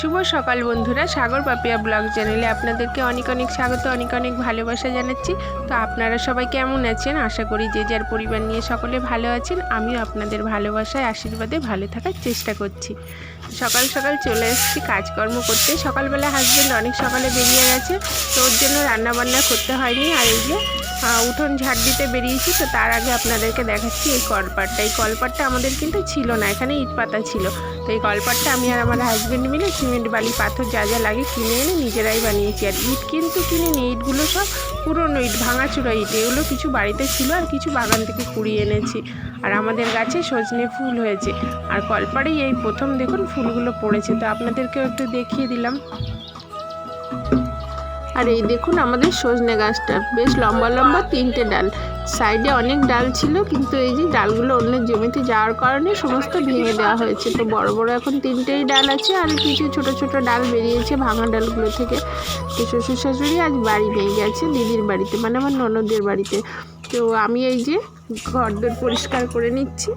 শুভ সকাল বন্ধুরা। সাগর পাপিয়া ব্লগ চ্যানেলে আপনাদেরকে অনেক অনেক স্বাগত, অনেক অনেক ভালোবাসা জানাচ্ছি। তো আপনারা সবাই কেমন আছেন? আশা করি যে যার পরিবার নিয়ে সকলে ভালো আছেন, আমিও আপনাদের ভালোবাসায়, আশীর্বাদে ভালো থাকার চেষ্টা করছি। সকাল সকাল চলে এসেছি কাজকর্ম করতে। সকালবেলা হাজব্যান্ড অনেক সকালে বেরিয়ে গেছে, তো ওর জন্য রান্না বান্না করতে হয়নি। আর এই যে উঠোন ঝাড় দিতে বেরিয়েছি তো তার আগে আপনাদেরকে দেখাচ্ছি এই কলপাটটা। এই কলপাটটা আমাদের কিন্তু ছিল না, এখানে ইট পাতা ছিল। তো এই কলপাটটা আমি আর আমার হাজব্যান্ড মিলে সিমেন্ট, বালি, পাথর যা যা লাগে কিনে এনে নিজেরাই বানিয়েছি। আর ইট কিন্তু কিনিনি, ইটগুলো সব পুরনো ইট, ভাঙাচুরা ইট, এগুলো কিছু বাড়িতে ছিল আর কিছু বাগান থেকে কুড়িয়ে এনেছি। আর আমাদের গাছে সজনে ফুল হয়েছে। আর কলপাড়েই এই প্রথম দেখুন ফুলগুলো পড়েছে। তো আপনাদেরকেও একটু দেখিয়ে দিলাম। আর এই দেখুন আমাদের সজনে গাছটা। বেশ লম্বা লম্বা তিনটে ডাল। সাইডে অনেক ডাল ছিল, কিন্তু এই যে ডালগুলো অন্যের জমিতে যাওয়ার কারণে সমস্ত ভেঙে দেওয়া হয়েছে। তো বড় বড় এখন তিনটেই ডাল আছে, আর কিছু ছোট ছোট ডাল বেরিয়েছে ভাঙা ডালগুলো থেকে। তো শ্বশুর শাশুড়ি আজ বাড়ি নিয়ে গেছে দিদির বাড়িতে মানে আমার ননদের বাড়িতে। তো আমি এই যে ঘর ঘরদোর পরিষ্কার করে নিচ্ছি।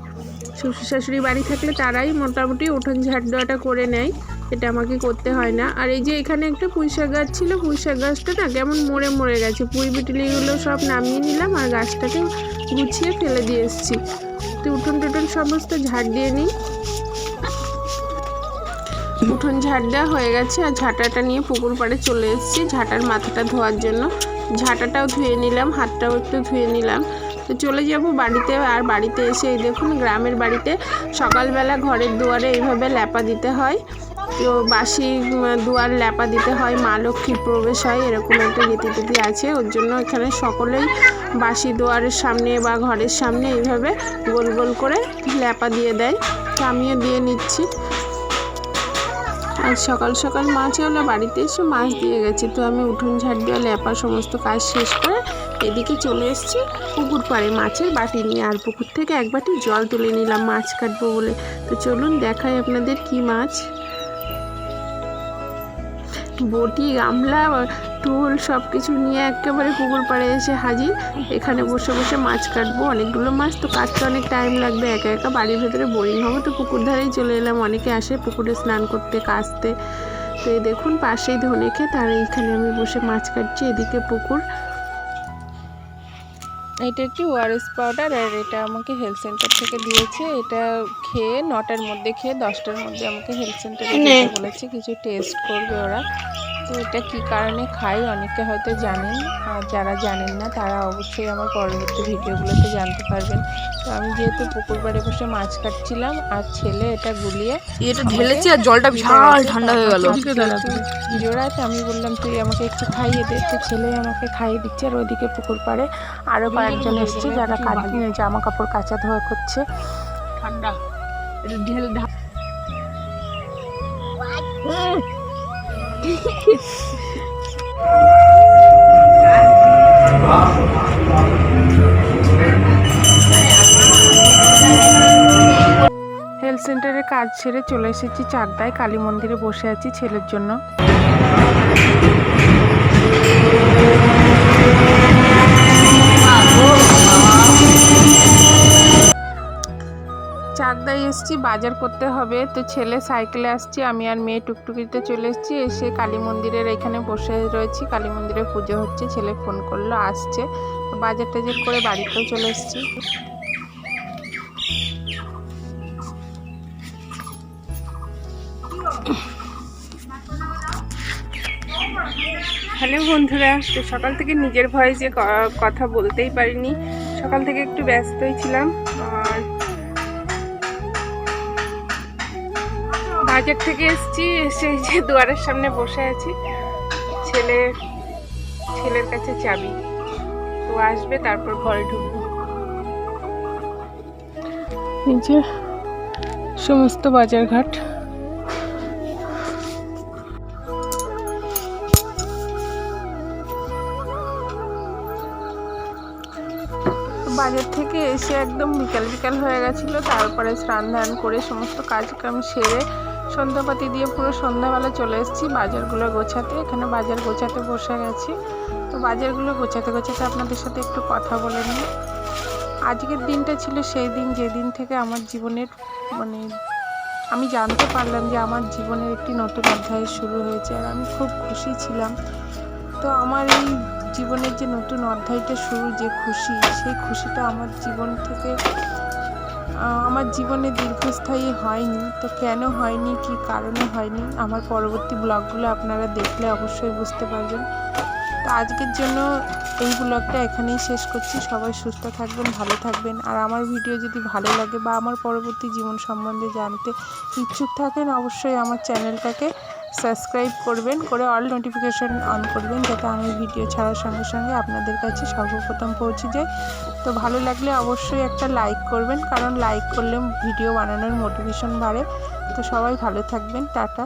শ্বশুর শাশুড়ি বাড়ি থাকলে তারাই মোটামুটি উঠোন ঝাড় দেওয়াটা করে নেয়। এটা আমাকে করতে হয় না। আর এই যে এখানে একটা পুঁইশাক গাছ ছিল পুঁইশাক গাছটা না কেমন মরে মরে গেছে। পুঁই বিটলিগুলো সব নামিয়ে নিলাম আর গাছটাকে গুছিয়ে ফেলে দিয়ে এসেছি। তো উঠোন টুটন সমস্ত ঝাড় দিয়ে নিই। উঠোন ঝাড় দেওয়া হয়ে গেছে আর ঝাঁটাটা নিয়ে পুকুর পাড়ে চলে এসেছি ঝাঁটার মাথাটা ধোয়ার জন্য। ঝাঁটাটাও ধুয়ে নিলাম, হাতটাও একটু ধুয়ে নিলাম। তো চলে যাব বাড়িতে আর বাড়িতে এসে এই দেখুন, গ্রামের বাড়িতে সকালবেলা ঘরের দুয়ারে এইভাবে ল্যাপা দিতে হয়। তো বাসি দুয়ার ল্যাপা দিতে হয়, মা লক্ষ্মীর প্রবেশ হয়, এরকম একটা রীতিটিতি আছে। ওর জন্য এখানে সকলেই বাসি দুয়ারের সামনে বা ঘরের সামনে এইভাবে গোল গোল করে ল্যাপা দিয়ে দেয়। তো আমিও দিয়ে নিচ্ছি। আজ সকাল সকাল মাছ হলো বাড়িতে এসে মাছ দিয়ে গেছে। তো আমি উঠোন ঝাড় দেওয়া ল্যাপা সমস্ত কাজ শেষ করে এদিকে চলে এসেছি পুকুর পাড়ে মাছের বাটি নিয়ে। আর পুকুর থেকে এক বাটি জল তুলে নিলাম, মাছ কাটবো বলে। তো চলুন দেখাই আপনাদের কি মাছ। বটি, গামলা, টুল সব কিছু নিয়ে একেবারে পুকুর পাড়ে এসে হাজির। এখানে বসে বসে মাছ কাটবো, অনেকগুলো মাছ তো কাটতে অনেক টাইম লাগবে, একা একা বাড়ির ভেতরে বোরিং হব তো পুকুর ধারেই চলে এলাম। অনেকে আসে পুকুরে স্নান করতে কাচতে তো এই দেখুন, পাশেই ধনে খেত আর এইখানে আমি বসে মাছ কাটছি, এদিকে পুকুর। এটা একটি ওআরএস পাউডার আর এটা আমাকে হেলথ সেন্টার থেকে দিয়েছে। এটা খেয়ে নটার মধ্যে খেয়ে দশটার মধ্যে আমাকে হেলথ সেন্টারে বলেছে। কিছু টেস্ট করবে ওরা। তো এটা কি কারণে খাই অনেকে হয়তো জানেন। আর যারা জানেন না তারা অবশ্যই আমার পরবর্তী ভিডিওগুলোতে জানতে পারবেন। তো আমি যেহেতু পুকুর পাড়ে বসে মাছ কাটছিলাম আর ছেলে এটা গুলিয়ে এটা ঢেলেছি আর জলটা বিশাল ঠান্ডা হয়ে গেল। জোড়াতে আমি বললাম তুই আমাকে একটু খাইয়ে দে। তো ছেলে আমাকে খাইয়ে দিচ্ছে আর ওইদিকে পুকুর পাড়ে আরও কয়েকজন এসছে যারা কাজ- জামা কাপড় কাচা ধোয়া করছে। ঠান্ডা। এটা ঢেলে ঢা- হেলথ সেন্টারে কাজ ছেড়ে চলে এসেছি চাকদায় কালী মন্দিরে বসে আছি ছেলের জন্য। এসছি বাজার করতে হবে। তো ছেলে সাইকেলে আসছি, আমি আর মেয়ে টুকটুকিতে চলে এসেছি। এসে কালী মন্দিরের এখানে বসে রয়েছি। কালী মন্দিরে পুজো হচ্ছে, ছেলে ফোন করল, আসছে। বাজার টাজার করে বাড়িতেও চলে এসেছি। হ্যালো বন্ধুরা, তো সকাল থেকে নিজের ভয়েসে ক- কথা বলতেই পারিনি। সকাল থেকে একটু ব্যস্তই ছিলাম। বাজার থেকে এসেছি এসে যে দুয়ারের সামনে বসে আছি। ছেলে ছেলের কাছে চাবি। তো আসবে তারপর ঘরে ঢুকবো। এই যে সমস্ত বাজারঘাট। বাজার থেকে এসে একদম বিকাল বিকাল হয়ে গেছিল তারপরে স্নান ধান করে সমস্ত কাজকাম সেরে সন্ধ্যাপাতি দিয়ে পুরো সন্ধ্যাবেলা চলে এসেছি বাজারগুলো গোছাতে। এখানে বাজার গোছাতে বসে গেছি। তো বাজারগুলো গোছাতে গোছাতে আপনাদের সাথে একটু কথা বলে নিই। আজকের দিনটা ছিল সেই দিন, যেদিন থেকে আমার জীবনের মানে আমি জানতে পারলাম যে আমার জীবনের একটি নতুন অধ্যায় শুরু হয়েছে আর আমি খুব খুশি ছিলাম। তো আমার এই জীবনের যে নতুন অধ্যায়টা শুরু, যে খুশি, সেই খুশিটা আমার জীবন থেকে আমার জীবনে দীর্ঘস্থায়ী হয়নি, তো কেন হয়নি, কী কারণে হয়নি, আমার পরবর্তী ব্লগগুলো আপনারা দেখলে অবশ্যই বুঝতে পারবেন। তো আজকের জন্য এই ব্লগটা এখানেই শেষ করছি। সবাই সুস্থ থাকবেন, ভালো থাকবেন। আর আমার ভিডিও যদি ভালো লাগে বা আমার পরবর্তী জীবন সম্বন্ধে জানতে ইচ্ছুক থাকেন, অবশ্যই আমার চ্যানেলটাকে সাবস্ক্রাইব করবেন, করে অল নোটিফিকেশান অন করবেন, যাতে আমি ভিডিও ছাড়ার সঙ্গে সঙ্গে আপনাদের কাছে সর্বপ্রথম পৌঁছে যায় তো ভালো লাগলে অবশ্যই একটা লাইক করবেন, কারণ লাইক করলে ভিডিও বানানোর মোটিভেশন বাড়ে। তো সবাই ভালো থাকবেন, টাটা।